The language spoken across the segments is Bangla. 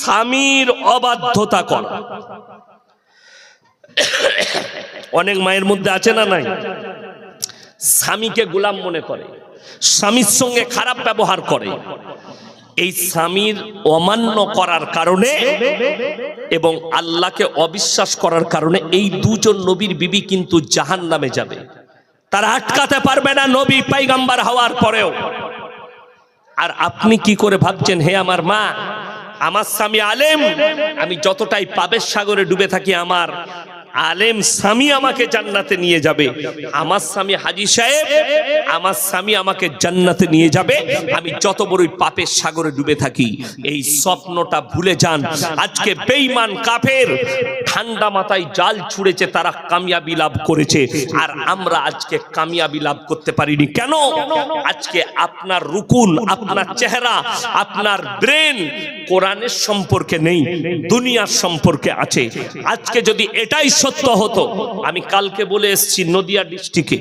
স্বামীর অবাধ্যতা করা। অনেক মায়ের মধ্যে আছে না নাই? স্বামীকে গোলাম মনে করে, স্বামীর সঙ্গে খারাপ ব্যবহার করে। এই স্বামীর অমান্য করার কারণে এবং আল্লাহকে অবিশ্বাস করার কারণে এই দুজন নবীর বিবি কিন্তু জাহান নামে যাবে। তারা আটকাতে পারবে না নবী পাইগাম্বার হওয়ার পরেও। আর আপনি কি করে ভাবছেন, হে আমার মা আমার স্বামী আলেম, আমি যতটাই পাবের সাগরে ডুবে থাকি, আমার আলেম স্বামী আমাকে জান্নাতে নিয়ে যাবে। আমার স্বামী হাজি সাহেব, আমার স্বামী আমাকে জান্নাতে নিয়ে যাবে। আমি যত বড়ই পাপের সাগরে ডুবে থাকি, এই স্বপ্নটা ভুলে যান। আজকে বেঈমান কাফের ঠান্ডা মাথায় জাল ছুঁড়েছে, তারা কামিয়াবি লাভ করেছে। আর আমরা আজকে কামিয়াবি লাভ করতে পারিনি। কেন? আজকে আপনার রুকুন, আপনার চেহারা, আপনার ব্রেন কোরআনের সম্পর্কে নেই, দুনিয়ার সম্পর্কে আছে। আজকে যদি এটাই সত্য হতো, আমি কালকে বলে এসেছি নদিয়া ডিস্ট্রিক্টে,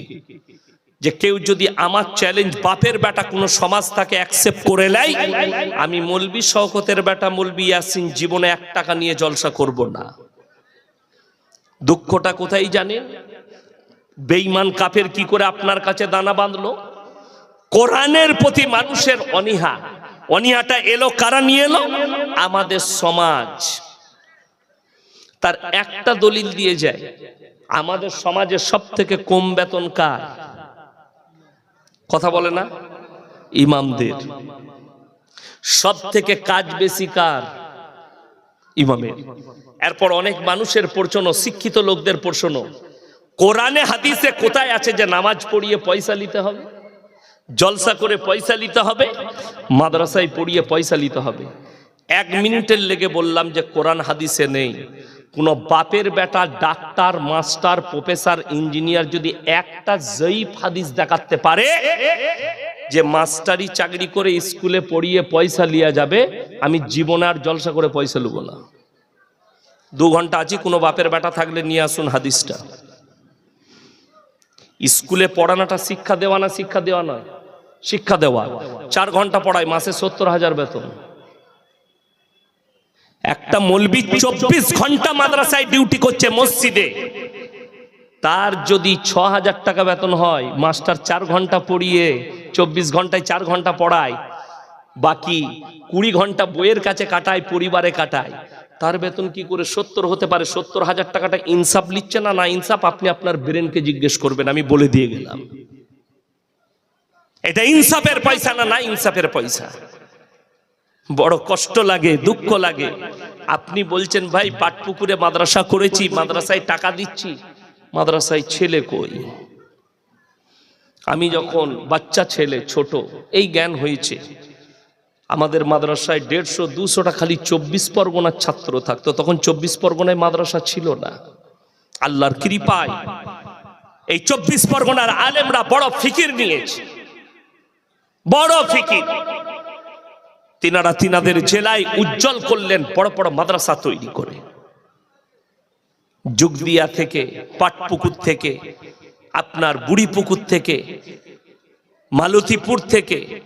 যে কেউ যদি আমার চ্যালেঞ্জ বাপের বেটা কোনো সমাজ তাকে অ্যাকসেপ্ট করে নেয়, আমি মলবি শওকতের বেটা মলবি ইয়াসিন জীবনে এক টাকা নিয়ে জলসা করব না। দুঃখটা কোথায় জানেন? বেঈমান কাফের কি করে আপনার কাছে দানা বাঁধলো? কোরআনের প্রতি মানুষের অনীহা। অনীহাটা এলো, কারা নিয়ে এলো? আমাদের সমাজ। তার একটা দলিল দিয়ে যায়, আমাদের সমাজে সব থেকে কম বেতন কার? কথা বলে না? ইমামদের। সব থেকে কাজ বেশি কার? ইমামের। এরপর অনেক মানুষের পড়ছনো শিক্ষিত লোকদের পড়ছনো কোরআনে, হাদিসে কোথায় আছে যে নামাজ পড়িয়ে পয়সা নিতে হবে? জলসা করে পয়সা নিতে হবে? মাদ্রাসায় পড়িয়ে পয়সা নিতে হবে? এক মিনিটের লেগে বললাম যে কোরআন, হাদিসে নেই। কোনো বাপের বেটা, ডাক্তার, মাস্টার, প্রফেসর, ইঞ্জিনিয়ার যদি একটা জয়ীফ হাদিস দেখাতে পারে যে মাস্টারি চাকরি করে স্কুলে পড়িয়ে পয়সা লিয়া যাবে, আমি জীবনে আর জলসা করে পয়সা লুবো না। দু ঘণ্টা আছি, কোনো বাপের বেটা থাকলে নিয়ে আসুন হাদিসটা। স্কুলে পড়ানোটা শিক্ষা দেওয়া না শিক্ষা দেওয়া না শিক্ষা দেওয়া। চার ঘণ্টা পড়ায় মাসে সত্তর হাজার বেতন। একটা মলবি চব্বিশ ঘণ্টা মাদ্রাসায় ডিউটি করছে মসজিদে। তার যদি ছ হাজার টাকা বেতন হয়, মাস্টার চার ঘণ্টা পড়িয়ে, চব্বিশ ঘন্টায় চার ঘণ্টা পড়ায়, বাকি কুড়ি ঘণ্টা বইয়ের কাছে কাটায়, পরিবারে কাটায়। তার বেতন কি করে সত্তর হতে পারে? সত্তর হাজার টাকাটা ইনসাফ নিচ্ছে না? না ইনসাফ আপনি আপনার ব্রেনকে জিজ্ঞেস করবেন, আমি বলে দিয়ে গেলাম। এটা ইনসাফের পয়সা না না ইনসাফের পয়সা? বড় কষ্ট লাগে, দুঃখ লাগে। আপনি বলছেন, ভাই, পাটপুকুরে মাদ্রাসা করেছি, মাদ্রাসায় টাকা দিচ্ছি। মাদ্রাসায় ছেলে কই? আমি যখন বাচ্চা ছেলে, ছোট, এই জ্ঞান হয়েছে। আমাদের মাদ্রাসায় দেড়শো, দুশোটা খালি চব্বিশ পরগনার ছাত্র থাকতো। তখন চব্বিশ পরগনায় মাদ্রাসা ছিল না। আল্লাহর কৃপায় এই চব্বিশ পরগনার আলেমরা বড় ফিকির নিয়েছে। বড় ফিকির। তিনারা তিনাদের জেলায় উজ্জ্বল করলেন, বড় বড় মাদ্রাসা তৈরি করে। যুগদিয়া থেকে, পাটপুকুর থেকে, আপনার বুড়িপুকুর থেকে, মালতীপুর থেকে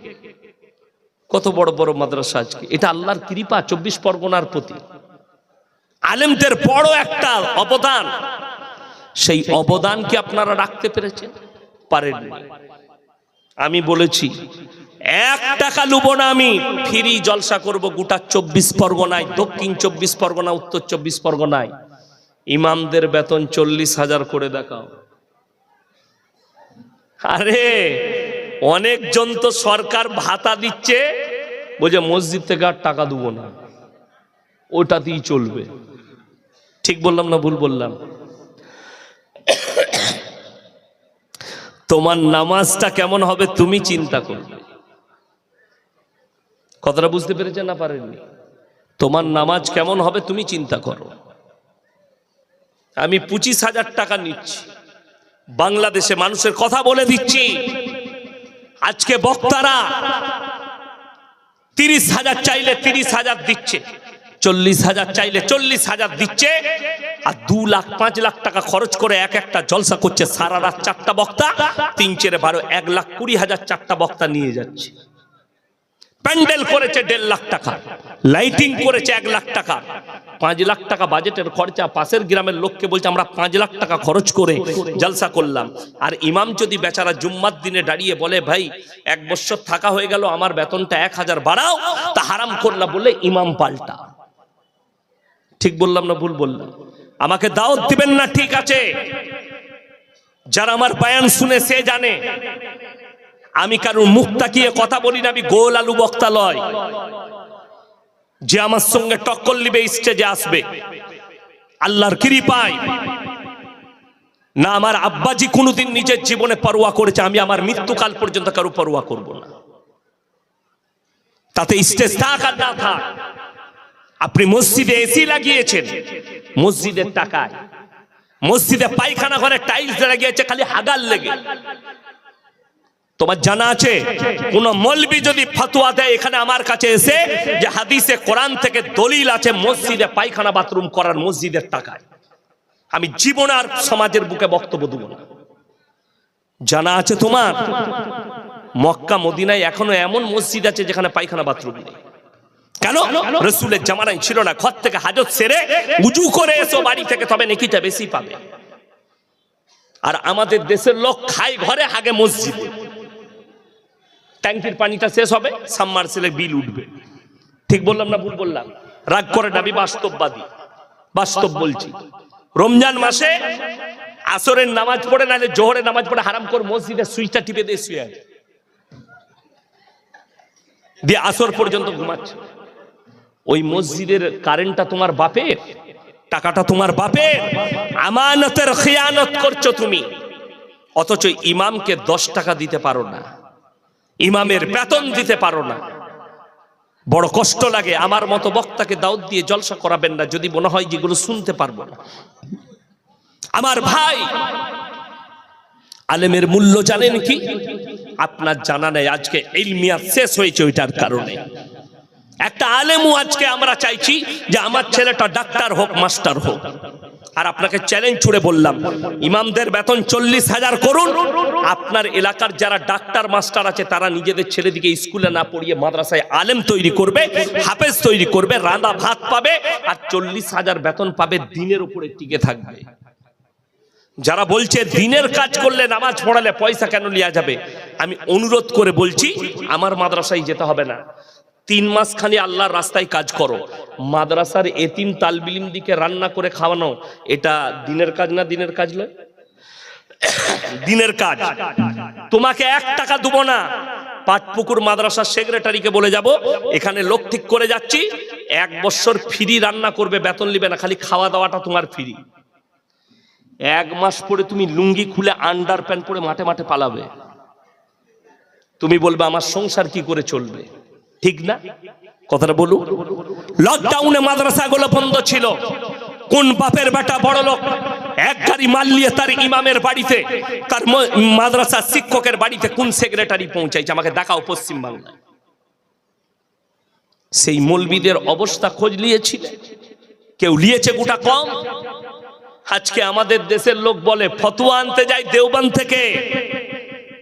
কত বড় বড় মাদ্রাসা আজকে? এটা আল্লাহর কৃপা, চব্বিশ পরগনার প্রতি। আলেমদের বড় একটা অবদান। সেই অবদান কি আপনারা রাখতে পেরেছেন? পারেননি। আমি বলেছি, এক টাকা লুব না আমি, ফিরি জলসা করব গোটা চব্বিশ পরগনায়, দক্ষিণ চব্বিশ পরগনা, উত্তর চব্বিশ পরগনায়। ইমামদের বেতন চল্লিশ হাজার করে দেখাও। আরে অনেকজন তো সরকার ভাতা দিচ্ছে, বলছে মসজিদ থেকে আর টাকা দেবো না, ওটাতেই চলবে। ঠিক বললাম না ভুল বললাম? তোমার নামাজটা কেমন হবে তুমি চিন্তা করবে কথাটা বুঝতে পেরেছে না পারেননি? তোমার নামাজ কেমন হবে তুমি চিন্তা করো। আমি পঁচিশ হাজার টাকা নিচ্ছি। বাংলাদেশে মানুষের কথা বলে দিচ্ছি। আজকে বক্তারা তিরিশ হাজার চাইলে তিরিশ হাজার দিচ্ছে, চল্লিশ হাজার চাইলে চল্লিশ হাজার দিচ্ছে, আর দু লাখ, পাঁচ লাখ টাকা খরচ করে এক একটা জলসা করছে সারা রাত চারটা বক্তা, তিন চেরে বারো, এক লাখ কুড়ি হাজার চারটা বক্তা নিয়ে যাচ্ছে। প্যান্ডেল করেছে দেড় লাখ টাকা, লাইটিং করেছে এক লাখ টাকা, পাঁচ লাখ টাকা বাজেটের খরচা, পাশের গ্রামের লোককে বলছে, আমরা পাঁচ লাখ টাকা খরচ করে জলসা করলাম। আর ইমাম যদি বেচারা জুম্মার দিনে দাঁড়িয়ে বলে, ভাই, এক বছর থাকা হয়ে গেল, আমার বেতনটা এক হাজার বাড়াও, তা হারাম করলা বলে ইমাম পাল্টা। ঠিক বললাম না ভুল বললাম? আমাকে দাওয়াত দিবেন না ঠিক আছে? যারা আমার বায়ান শুনে সে জানে। আমি কারোর মুখ তাকিয়ে কথা বলি না, আমি গোল আলু বক্তা লয়। যে আমার সঙ্গে টক্কর নিবে স্টেজে আসবে। আল্লাহর কৃপায়। না, আমার আব্বাজি কোনোদিন নিজের জীবনে পরোয়া করেছে, আমি আমার মৃত্যুকাল পর্যন্ত কারও পরোয়া করব না। তাতে স্টেজ থাক আর না থাক। আপনি মসজিদে এসি লাগিয়েছেন, মসজিদের টাকায়। মসজিদে পায়খানা ঘরে টাইলস লাগিয়েছে, খালি হাগার লেগে। তোমার জানা আছে? কোন মলবি যদি ফতোয়া দেয় এখানে আমার কাছে এসে যে হাদিসে কোরআন থেকে দলিল আছে, মসজিদে পায়খানা বাথরুম করার মসজিদের টাকায়। আমি জীবন আর সমাজের বুকে বক্তব্য দেব না। জানা আছে তোমার? মক্কা, মদিনায় এখনও এমন মসজিদ আছে যেখানে পায়খানা বাথরুম নেই। কেন? রসুলের জামানায় ছিল না। ঘর থেকে হাজত সেরে উজু করে এসো বাড়ি থেকে, তবে নেকিটা বেশি পাবে। আর আমাদের দেশের লোক খায় ঘরে আগে মসজিদে। ট্যাঙ্কির পানিটা শেষ হবে সাবমার্সেলে বিল উঠবে। ঠিক বললাম না ভুল বললাম? রাগ করে ডাবি বাস্তববাদী। বাস্তব বলছি। রমজান মাসে আসরের নামাজ পড়ে, নাহলে জোহরের নামাজ পড়ে হারাম করে মসজিদের সুইচটা টিপে দিয়ে শুয়ে আছে দিয়ে আসর পর্যন্ত ঘুমাচ্ছে। ওই মসজিদের কারেন্টটা তোমার বাপের, টাকাটা তোমার বাপের। আমানতের খেয়ানত করছ তুমি। অথচ ইমামকে দশ টাকা দিতে পারো না। ইমামের বেতন দিতে পারো না। বড় কষ্ট লাগে, আমার মতো বক্তাকে দাউদ দিয়ে জলসা করাবেন না, যদি মনে হয় যেগুলো শুনতে পারব না। আমার ভাই, আলেমের মূল্য জানেন কি? আপনার জানা নেই, আজকে ইলমিয়া শেষ হয়েছে ওইটার কারণে। একটা আলেমও আজকে আমরা চাইছি যে আমার ছেলেটা ডাক্তার হোক, মাস্টার হোক। আর আপনাকে চ্যালেঞ্জ ছুড়ে বললাম, ইমামদের বেতন চল্লিশ হাজার করুন। আপনার এলাকার যারা ডাক্তার, মাস্টার আছে, তারা নিজেদের ছেলেদিকে স্কুলে না পড়িয়ে মাদ্রাসায় আলেম তৈরি করবে, হাফেজ তৈরি করবে, রাঁধা ভাত পাবে, আর চল্লিশ হাজার বেতন পাবে দিনের উপরে টিকে থাকবে। যারা বলছে, দিনের কাজ করলে নামাজ পড়ালে পয়সা কেন নেওয়া যাবে? আমি অনুরোধ করে বলছি, আমার মাদ্রাসায় যেতে হবে না। তিন মাস খালি আল্লাহর রাস্তায় কাজ করো। মাদ্রাসার এতিম তালবিলিম দিকে রান্না করে খাওয়ানো, এটা দিনের কাজ না দিনের কাজ নয় দিনের কাজ। তোমাকে এক টাকা দেবো না। পাটপুকুর মাদ্রাসার সেক্রেটারিকে বলে যাব, এখানে লোক ঠিক করে যাচ্ছি, এক বছর ফ্রি রান্না করবে, বেতন নিবে না, খালি খাওয়া দাওয়াটা তোমার ফ্রি এক মাস পরে তুমি লুঙ্গি খুলে আন্ডার প্যান্ট পরে মাঠে মাঠে পালাবে। তুমি বলবে, আমার সংসার কি করে চলবে? ঠিক না? কথাটা বলু লকডাউনে মাদ্রাসাগুলো বন্ধ ছিল। কোন বাপের বেটা বড় লোক? এক গাড়ি মাল নিয়ে তার ইমামের বাড়িতে, তার ম- মাদ্রাসার শিক্ষকের বাড়িতে কোন সেক্রেটারি পৌঁছাইছে? আমাকে দেখাও পশ্চিম বাংলায় সেই মলবিদের অবস্থা খোঁজ নিয়েছিল? কেউ নিয়েছে গোটা কম? আজকে আমাদের দেশের লোক বলে, ফতুয়া আনতে যায় দেওবান থেকে।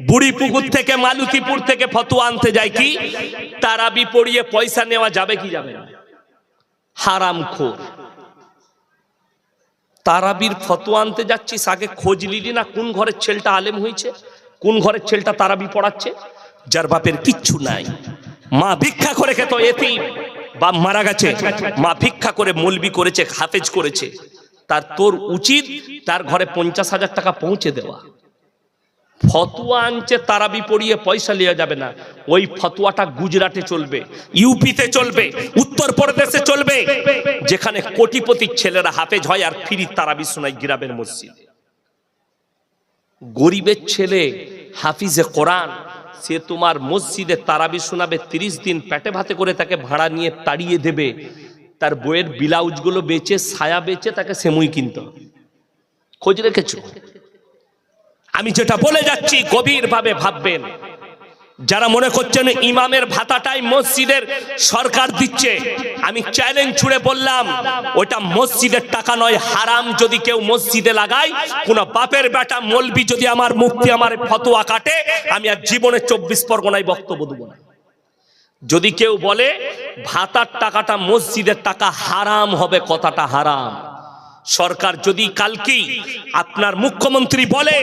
বুড়ি পুকুর থেকে মালুতিপুর থেকে ফতুয়া আনতে যায় কি? তারাবি পড়িয়ে পয়সা নেওয়া যাবে কি যাবে না? হারাম খোর। তারাবির ফতুয়া আনতে যাচ্ছিস, আগে খোঁজ নিলি না কোন ঘরের ছেলেটা আলেম হয়েছে, কোন ঘরের ছেলেটা তারাবি পড়াচ্ছে? যার বাপের কিচ্ছু নাই। মা ভিক্ষা করে খেত এতিম, বাপ মারা গেছে। মা ভিক্ষা করে মলবি করেছে, হাফেজ করেছে। তার তোর উচিত তার ঘরে পঞ্চাশ হাজার টাকা পৌঁছে দেওয়া। ফতুয়া আনছে, তারাবি পড়িয়ে পয়সা লিয়া যাবে না। ওই ফতুয়াটা গুজরাটে চলবে, ইউপিতে চলবে উত্তর প্রদেশে চলবে, যেখানে কোটিপতির ছেলেরা হাফেজ হয় আর ফিরি তারাবি শোনায় গ্রামের মসজিদে। গরিবের ছেলে হাফিজে কোরআন, সে তোমার মসজিদে তারাবি শোনাবে, তিরিশ দিন পেটে ভাতে করে তাকে ভাড়া নিয়ে তাড়িয়ে দেবে। তার বইয়ের ব্লাউজগুলো বেচে, ছায়া বেচে তাকে সেমুই কিনতে খোঁজ রেখেছো? আমি যেটা বলে যাচ্ছি, গভীরভাবে ভাববেন। যারা মনে করছেন ইমামের ভাতাটাই মসজিদের সরকার দিচ্ছে, আমি চ্যালেঞ্জ ছুড়ে বললাম, ওটা মসজিদের টাকা নয়, হারাম যদি কেউ মসজিদে লাগায়, কোন বাপের বেটা মলবি যদি আমার মুক্তি, আমার ফতোয়া কাটে, আমি আর জীবনে চব্বিশ পরগনায় বক্তব্য দেবো না। যদি কেউ বলে, ভাতার টাকাটা মসজিদের টাকা হারাম হবে, কথাটা হারাম। সরকার যদি কালকেই আপনার মুখ্যমন্ত্রী বলে,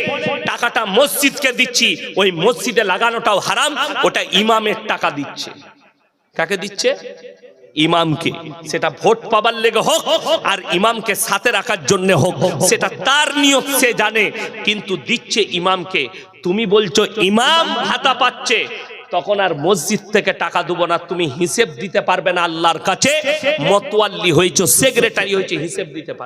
টাকাটা মসজিদকে দিচ্ছি, ওই মসজিদে লাগানোটাও হারাম, ওটা ইমামের টাকা দিচ্ছে। কাকে দিচ্ছে? ইমামকে। সেটা ভোট পাবার লেগে হোক, আর ইমামকে সাথে রাখার জন্য হোক, সেটা তার নিয়ত, সে জানে। কিন্তু দিচ্ছে ইমামকে। তুমি বলছো, ইমাম ভাতা পাচ্ছে। তখন আর মসজিদ থেকে টাকা দেবো না। তুমি হিসেব দিতে পারবে না আল্লাহর কাছে। মতোয়াল্লি হয়েছো, সেক্রেটারি হয়েছে, হিসেব দিতে পারবে